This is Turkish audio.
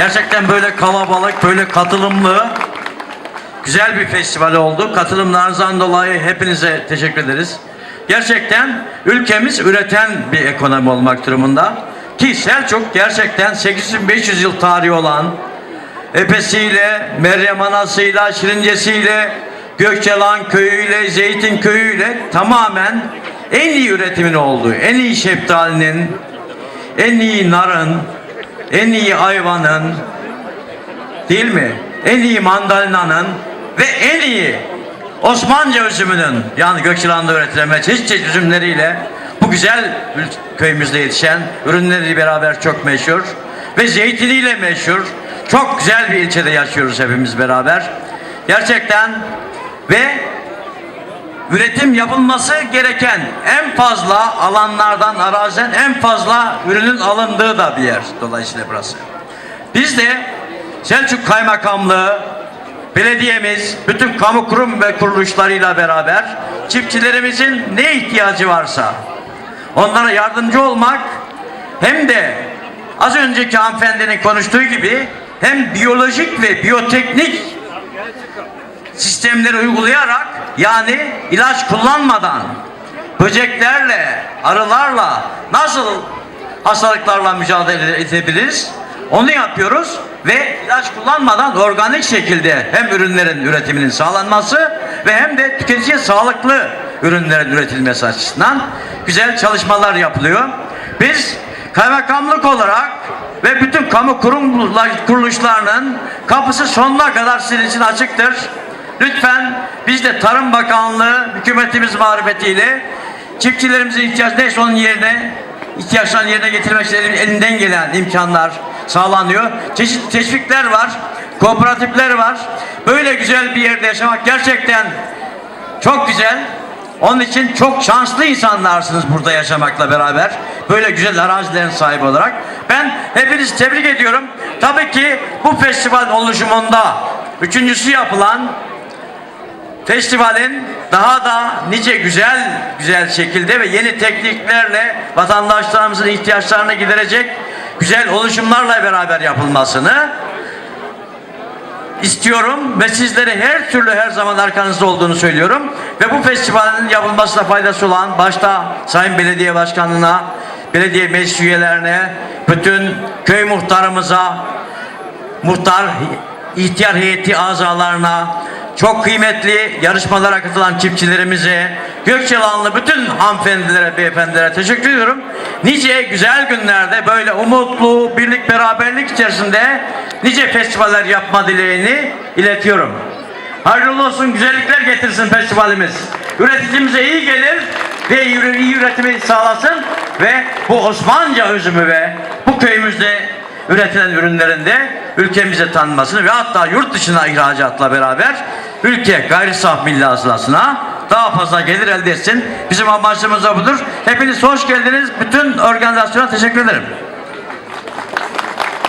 Gerçekten böyle kalabalık, böyle katılımlı güzel bir festival oldu. Katılımlarınızdan dolayı hepinize teşekkür ederiz. Gerçekten ülkemiz üreten bir ekonomi olmak durumunda. Ki Selçuk gerçekten 8500 yıl tarihi olan Epesiyle, Meryem Anası'yla, Şirincesi'yle, Gökçelan köyüyle, Zeytin köyüyle tamamen en iyi üretimin olduğu, en iyi şeftalinin, en iyi narın, en iyi ayvanın, değil mi? En iyi mandalinanın ve en iyi Osmanlıca üzümünün yani Gökçelan'da üretilen ve çeşit çeşit üzümleriyle bu güzel köyümüzde yetişen ürünleri beraber çok meşhur ve zeytiniyle meşhur. Çok güzel bir ilçede yaşıyoruz hepimiz beraber. Gerçekten ve üretim yapılması gereken en fazla alanlardan araziden en fazla ürünün alındığı da bir yer dolayısıyla burası. Biz de Selçuk Kaymakamlığı, belediyemiz, bütün kamu kurum ve kuruluşlarıyla beraber çiftçilerimizin ne ihtiyacı varsa onlara yardımcı olmak hem de az önceki hanımefendinin konuştuğu gibi hem biyolojik ve biyoteknik sistemleri uygulayarak yani ilaç kullanmadan böceklerle, arılarla nasıl hastalıklarla mücadele edebiliriz? Onu yapıyoruz ve ilaç kullanmadan organik şekilde hem ürünlerin üretiminin sağlanması ve hem de tüketiciye sağlıklı ürünlerin üretilmesi açısından güzel çalışmalar yapılıyor. Biz kaymakamlık olarak ve bütün kamu kurum kuruluşlarının kapısı sonuna kadar sizin için açıktır. Lütfen biz de Tarım Bakanlığı hükümetimiz marifetiyle çiftçilerimizin ihtiyacı neyse onun yerine ihtiyaçlarını yerine getirmek için elinden gelen imkanlar sağlanıyor. Çeşitli teşvikler var, kooperatifler var. Böyle güzel bir yerde yaşamak gerçekten çok güzel. Onun için çok şanslı insanlarsınız burada yaşamakla beraber. Böyle güzel arazilerin sahibi olarak. Ben hepinizi tebrik ediyorum. Tabii ki bu festival oluşumunda üçüncüsü yapılan festivalin daha da nice güzel güzel şekilde ve yeni tekniklerle vatandaşlarımızın ihtiyaçlarını giderecek güzel oluşumlarla beraber yapılmasını istiyorum ve sizlere her türlü her zaman arkanızda olduğunu söylüyorum. Ve bu festivalin yapılmasına faydası olan başta Sayın Belediye Başkanlığına, belediye meclis üyelerine, bütün köy muhtarımıza, muhtar ihtiyar heyeti azalarına, çok kıymetli yarışmalara katılan çiftçilerimize, Gökçelanlı bütün hanımefendilere, beyefendilere teşekkür ediyorum. Nice güzel günlerde böyle umutlu, birlik beraberlik içerisinde nice festivaller yapma dileğini iletiyorum. Hayırlı olsun, güzellikler getirsin festivalimiz. Üreticimize iyi gelir ve iyi üretimi sağlasın ve bu Osmanlıca üzümü ve bu köyümüzde üretilen ürünlerin de ülkemize tanınmasını ve hatta yurt dışına ihracatla beraber ülke gayri saf milli hasılasına daha fazla gelir elde etsin. Bizim amacımız da budur. Hepiniz hoş geldiniz. Bütün organizasyona teşekkür ederim.